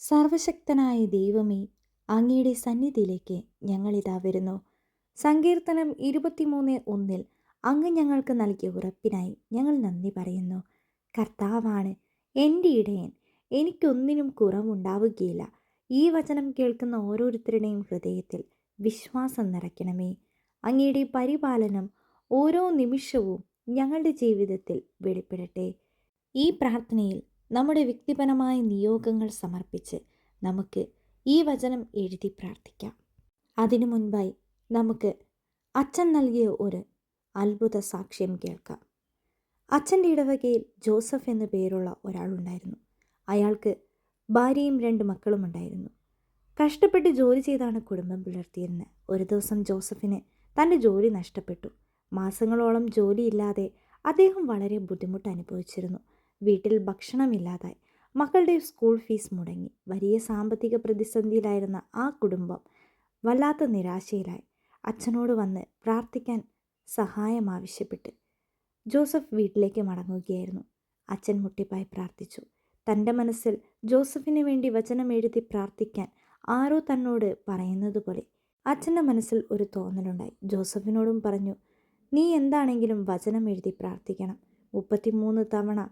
സർവശക്തനായ ദൈവമേ അങ്ങയുടെ സന്നിധിയിലേക്ക് ഞങ്ങളിതാ വരുന്നു. സങ്കീർത്തനം ഇരുപത്തിമൂന്ന് ഒന്നിൽ അങ്ങ് ഞങ്ങൾക്ക് നൽകിയ ഉറപ്പിനായി ഞങ്ങൾ നന്ദി പറയുന്നു. കർത്താവാണ് എന്റെ ഇടയൻ എനിക്കൊന്നിനും കുറവുണ്ടാവുകയില്ല. ഈ വചനം കേൾക്കുന്ന ഓരോരുത്തരുടെയും ഹൃദയത്തിൽ വിശ്വാസം നിറയ്ക്കണമേ. അങ്ങയുടെ പരിപാലനം ഓരോ നിമിഷവും ഞങ്ങളുടെ ജീവിതത്തിൽ വെളിപ്പെടട്ടെ. ഈ പ്രാർത്ഥനയിൽ നമ്മുടെ വ്യക്തിപരമായ നിയോഗങ്ങൾ സമർപ്പിച്ച് നമുക്ക് ഈ വചനം എഴുതി പ്രാർത്ഥിക്കാം. അതിനു മുൻപായി നമുക്ക് അച്ഛൻ നൽകിയ ഒരു അത്ഭുത സാക്ഷ്യം കേൾക്കാം. അച്ഛന്റെ ഇടവകയിൽ ജോസഫ് എന്നു പേരുള്ള ഒരാളുണ്ടായിരുന്നു. അയാൾക്ക് ഭാര്യയും രണ്ട് മക്കളും ഉണ്ടായിരുന്നു. കഷ്ടപ്പെട്ട് ജോലി ചെയ്താണ് കുടുംബം പുലർത്തിയിരുന്നത് ഒരു ദിവസം ജോസഫിന് തന്റെ ജോലി നഷ്ടപ്പെട്ടു. മാസങ്ങളോളം ജോലിയില്ലാതെ അദ്ദേഹം വളരെ ബുദ്ധിമുട്ട് അനുഭവിച്ചിരുന്നു. വീട്ടിൽ ഭക്ഷണമില്ലാതായി. മക്കളുടെ സ്കൂൾ ഫീസ് മുടങ്ങി. വലിയ സാമ്പത്തിക പ്രതിസന്ധിയിലായിരുന്ന ആ കുടുംബം വല്ലാത്ത നിരാശയിലായി. അച്ഛനോട് വന്ന് പ്രാർത്ഥിക്കാൻ സഹായം ആവശ്യപ്പെട്ട് ജോസഫ് വീട്ടിലേക്ക് മടങ്ങുകയായിരുന്നു. അച്ഛൻ മുട്ടിപ്പായി പ്രാർത്ഥിച്ചു. തന്റെ മനസ്സിൽ ജോസഫിന് വേണ്ടി വചനം എഴുതി പ്രാർത്ഥിക്കാൻ ആരോ തന്നോട് പറയുന്നത് പോലെ അച്ഛന്റെ മനസ്സിൽ ഒരു തോന്നലുണ്ടായി. ജോസഫിനോടും പറഞ്ഞു നീ എന്താണെങ്കിലും വചനം എഴുതി പ്രാർത്ഥിക്കണം. മുപ്പത്തിമൂന്ന് തവണ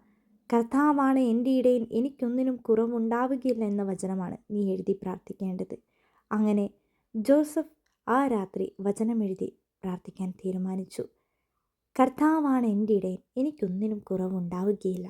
കർത്താവാണ് എന്റെ ഇടയിൽ എനിക്കൊന്നിനും കുറവുണ്ടാവുകയില്ല എന്ന വചനമാണ് നീ എഴുതി പ്രാർത്ഥിക്കേണ്ടത്. അങ്ങനെ ജോസഫ് ആ രാത്രി വചനമെഴുതി പ്രാർത്ഥിക്കാൻ തീരുമാനിച്ചു. കർത്താവാണ് എന്റെ ഇടയിൽ എനിക്കൊന്നിനും കുറവുണ്ടാവുകയില്ല.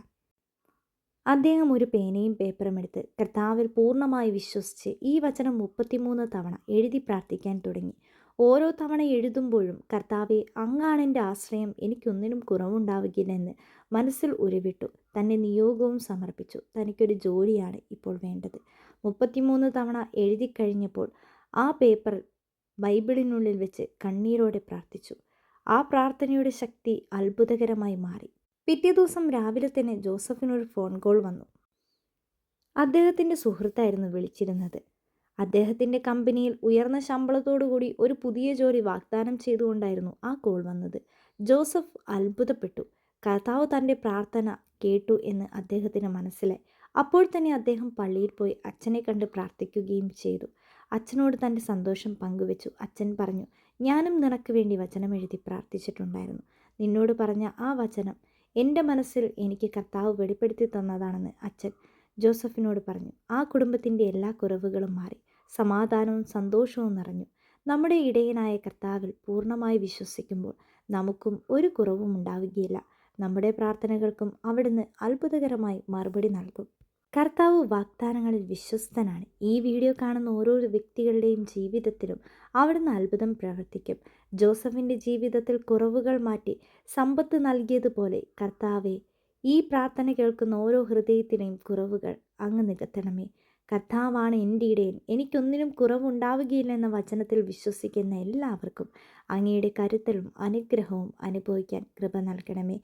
അദ്ദേഹം ഒരു പേനയും പേപ്പറും എടുത്ത് കർത്താവിൽ പൂർണമായി വിശ്വസിച്ച് ഈ വചനം മുപ്പത്തിമൂന്ന് തവണ എഴുതി പ്രാർത്ഥിക്കാൻ തുടങ്ങി. ഓരോ തവണ എഴുതുമ്പോഴും കർത്താവെ അങ്ങാണ് എന്റെ ആശ്രയം. എനിക്കൊന്നിനും കുറവുണ്ടാവുകയില്ലെന്ന് മനസ്സിൽ ഉരുവിട്ടു. തന്നെ നിയോഗവും സമർപ്പിച്ചു. തനിക്കൊരു ജോലിയാണ് ഇപ്പോൾ വേണ്ടത്. മുപ്പത്തിമൂന്ന് തവണ എഴുതി കഴിഞ്ഞപ്പോൾ ആ പേപ്പർ ബൈബിളിനുള്ളിൽ വെച്ച് കണ്ണീരോടെ പ്രാർത്ഥിച്ചു. ആ പ്രാർത്ഥനയുടെ ശക്തി അത്ഭുതകരമായി മാറി. പിറ്റേ ദിവസം രാവിലെ തന്നെ ജോസഫിനൊരു ഫോൺ കോൾ വന്നു. അദ്ദേഹത്തിന്റെ സുഹൃത്തായിരുന്നു വിളിച്ചിരുന്നത്. അദ്ദേഹത്തിന്റെ കമ്പനിയിൽ ഉയർന്ന ശമ്പളത്തോടുകൂടി ഒരു പുതിയ ജോലി വാഗ്ദാനം ചെയ്തുകൊണ്ടായിരുന്നു ആ കോൾ വന്നത്. ജോസഫ് അത്ഭുതപ്പെട്ടു. കർത്താവ് തന്റെ പ്രാർത്ഥന കേട്ടു എന്ന് അദ്ദേഹത്തിന് മനസ്സിലായി. അപ്പോൾ തന്നെ അദ്ദേഹം പള്ളിയിൽ പോയി അച്ഛനെ കണ്ട് പ്രാർത്ഥിക്കുകയും ചെയ്തു. അച്ഛനോട് തന്റെ സന്തോഷം പങ്കുവെച്ചു. അച്ഛൻ പറഞ്ഞു ഞാനും നിനക്ക് വേണ്ടി വചനം എഴുതി പ്രാർത്ഥിച്ചിട്ടുണ്ടായിരുന്നു. നിന്നോട് പറഞ്ഞ ആ വചനം എന്റെ മനസ്സിൽ എനിക്ക് കർത്താവ് വെളിപ്പെടുത്തി തന്നതാണെന്ന് അച്ഛൻ ജോസഫിനോട് പറഞ്ഞു ആ കുടുംബത്തിന്റെ എല്ലാ കുറവുകളും മാറി. സമാധാനവും സന്തോഷവും നിറഞ്ഞു. നമ്മുടെ ഇടയനായ കർത്താവിൽ പൂർണമായി വിശ്വസിക്കുമ്പോൾ നമുക്കും ഒരു കുറവും ഉണ്ടാവുകയില്ല. നമ്മുടെ പ്രാർത്ഥനകൾക്കും അവിടുന്ന് അത്ഭുതകരമായി മറുപടി നൽകും. കർത്താവ് വാഗ്ദാനങ്ങളിൽ വിശ്വസ്തനാണ്. ഈ വീഡിയോ കാണുന്ന ഓരോ വ്യക്തികളുടെയും ജീവിതത്തിലും അവിടുന്ന് അത്ഭുതം പ്രവർത്തിക്കും. ജോസഫിന്റെ ജീവിതത്തിൽ കുറവുകൾ മാറ്റി സമ്പത്ത് നൽകിയതുപോലെ കർത്താവെ ഈ പ്രാർത്ഥന കേൾക്കുന്ന ഓരോ ഹൃദയത്തിലെയും കുറവുകൾ അങ്ങ് നികത്തണമേ. കർത്താവാണ് എന്റെ ഇടയിൽ എനിക്കൊന്നിനും കുറവുണ്ടാവുകയില്ല എന്ന വചനത്തിൽ വിശ്വസിക്കുന്ന എല്ലാവർക്കും അങ്ങയുടെ കരുത്തലും അനുഗ്രഹവും അനുഭവിക്കാൻ കൃപ നൽകണമേ.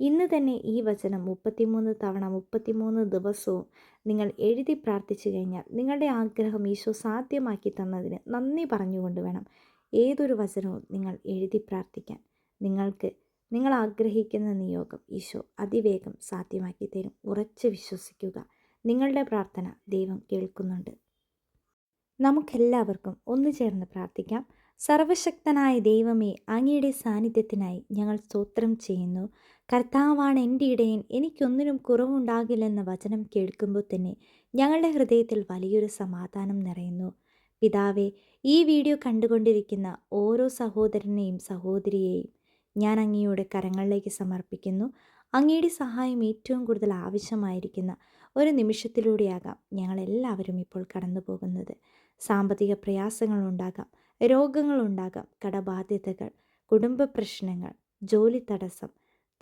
ഇന്ന് തന്നെ ഈ വചനം മുപ്പത്തിമൂന്ന് തവണ മുപ്പത്തിമൂന്ന് ദിവസവും നിങ്ങൾ എഴുതി പ്രാർത്ഥിച്ചു കഴിഞ്ഞാൽ നിങ്ങളുടെ ആഗ്രഹം ഈശോ സാധ്യമാക്കി തന്നതിന് നന്ദി പറഞ്ഞുകൊണ്ട് വേണം ഏതൊരു വചനവും നിങ്ങൾ എഴുതി പ്രാർത്ഥിക്കാൻ. നിങ്ങൾക്ക് നിങ്ങൾ ആഗ്രഹിക്കുന്ന നിയോഗം ഈശോ അതിവേഗം സാധ്യമാക്കി തരും ഉറച്ച് വിശ്വസിക്കുക. നിങ്ങളുടെ പ്രാർത്ഥന ദൈവം കേൾക്കുന്നുണ്ട്. നമുക്കെല്ലാവർക്കും ഒന്നു ചേർന്ന് പ്രാർത്ഥിക്കാം. സർവശക്തനായ ദൈവമേ അങ്ങയുടെ സാന്നിധ്യത്തിനായി ഞങ്ങൾ സ്തോത്രം ചെയ്യുന്നു. കർത്താവാണ് എന്റെ ഇടയൻ എനിക്കൊന്നിനും കുറവുണ്ടാകില്ലെന്ന വചനം കേൾക്കുമ്പോൾ തന്നെ ഞങ്ങളുടെ ഹൃദയത്തിൽ വലിയൊരു സമാധാനം നിറയുന്നു. പിതാവെ ഈ വീഡിയോ കണ്ടുകൊണ്ടിരിക്കുന്ന ഓരോ സഹോദരനെയും സഹോദരിയെയും ഞാൻ അങ്ങയുടെ കരങ്ങളിലേക്ക് സമർപ്പിക്കുന്നു. അങ്ങയുടെ സഹായം ഏറ്റവും കൂടുതൽ ആവശ്യമായിരിക്കുന്ന ഒരു നിമിഷത്തിലൂടെയാകാം ഞങ്ങളെല്ലാവരും ഇപ്പോൾ കടന്നു പോകുന്നത് സാമ്പത്തിക പ്രയാസങ്ങളുണ്ടാകാം രോഗങ്ങളുണ്ടാകാം കടബാധ്യതകൾ കുടുംബ പ്രശ്നങ്ങൾ ജോലി തടസ്സം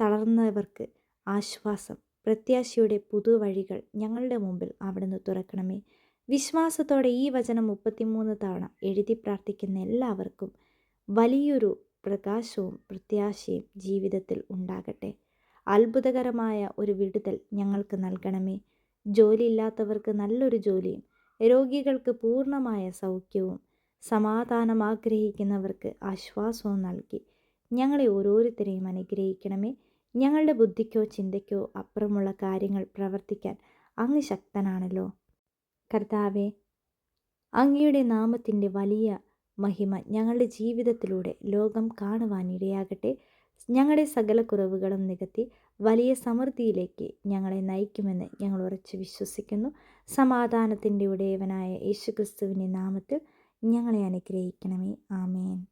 തളർന്നവർക്ക് ആശ്വാസം പ്രത്യാശയുടെ പുതുവഴികൾ ഞങ്ങളുടെ മുമ്പിൽ അവിടുന്ന് തുറക്കണമേ. വിശ്വാസത്തോടെ ഈ വചനം മുപ്പത്തിമൂന്ന് തവണ എഴുതി പ്രാർത്ഥിക്കുന്ന എല്ലാവർക്കും വലിയൊരു പ്രകാശവും പ്രത്യാശയും ജീവിതത്തിൽ ഉണ്ടാകട്ടെ. അത്ഭുതകരമായ ഒരു വിടുതൽ ഞങ്ങൾക്ക് നൽകണമേ. ജോലിയില്ലാത്തവർക്ക് നല്ലൊരു ജോലിയും രോഗികൾക്ക് പൂർണമായ സൗഖ്യവും സമാധാനം ആഗ്രഹിക്കുന്നവർക്ക് ആശ്വാസവും നൽകി ഞങ്ങളെ ഓരോരുത്തരെയും അനുഗ്രഹിക്കണമേ. ഞങ്ങളുടെ ബുദ്ധിക്കോ ചിന്തയ്ക്കോ അപ്പുറമുള്ള കാര്യങ്ങൾ പ്രവർത്തിക്കാൻ അങ്ങ് ശക്തനാണല്ലോ. കർത്താവെ അങ്ങയുടെ നാമത്തിന്റെ വലിയ മഹിമ ഞങ്ങളുടെ ജീവിതത്തിലൂടെ ലോകം കാണുവാനിടയാകട്ടെ. ഞങ്ങളുടെ സകല കുറവുകളും നികത്തി വലിയ സമൃദ്ധിയിലേക്ക് ഞങ്ങളെ നയിക്കുമെന്ന് ഞങ്ങൾ ഉറച്ചു വിശ്വസിക്കുന്നു. സമാധാനത്തിന്റെ ഉടയവനായ യേശുക്രിസ്തുവിന്റെ നാമത്തിൽ ഞങ്ങളെ അനുഗ്രഹിക്കണമേ. ആമേൻ.